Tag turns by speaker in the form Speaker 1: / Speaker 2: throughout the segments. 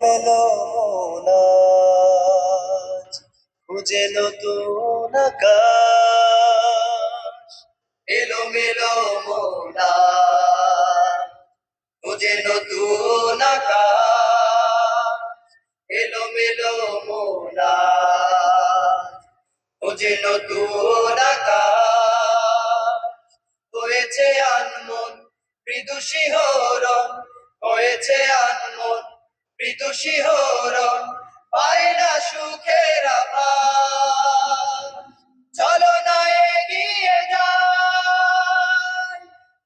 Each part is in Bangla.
Speaker 1: মেলো মোনাজ খুঁজে নতুন আকাশ। এলো মেলো মোনাজ খুঁজে নতুন আকাশ। এলো মেলো মোনাজ খুঁজে নতুন আকাশ। হয়েছে আনমন, মৃদু শিহরণ, হয়েছে আনমন। মৃদু শিহরণ পায় না সুখের চলো না এগিয়ে যাই।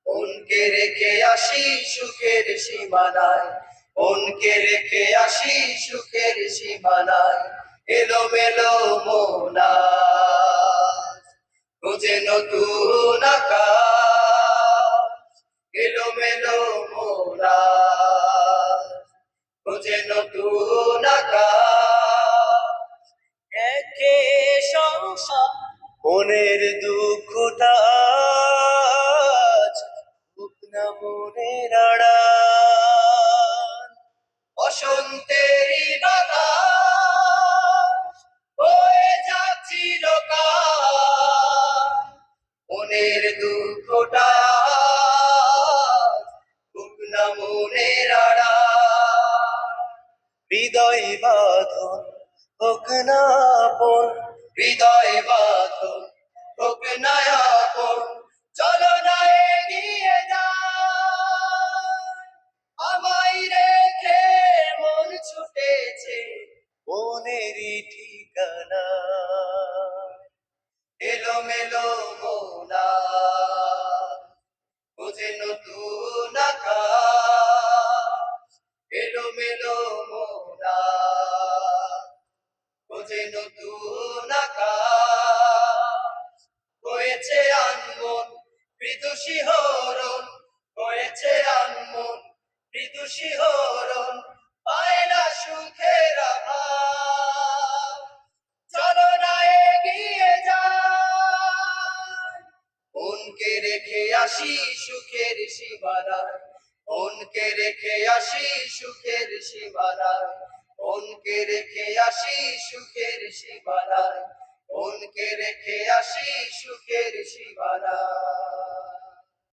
Speaker 1: মনকে রেখে আসি সুখের সীমানায়। মনকে রেখে আসি সুখের সীমানায়। এলো মেলো মোনা খুঁজে নতুন খুঁজে নতুন একে সংসার মনের দুঃখটা মনে বুক হৃদয় বাঁধন, হোক না বাঁধন, হোক না আপন। চলো না এগিয়ে যাই। আমায় রেখে মন ছুটেছে মনেরই ঠিকানা এলো মেলো শিহরণ পায় না সুখের আভাস। চলো না এগিয়ে যাই। মনকে রেখে আসি সুখের সীমানায় মনকে রেখে আসি সুখের সীমানায় মনকে রেখে আসি সুখের সীমানায় মনকে রেখে আসি সুখের সীমানায়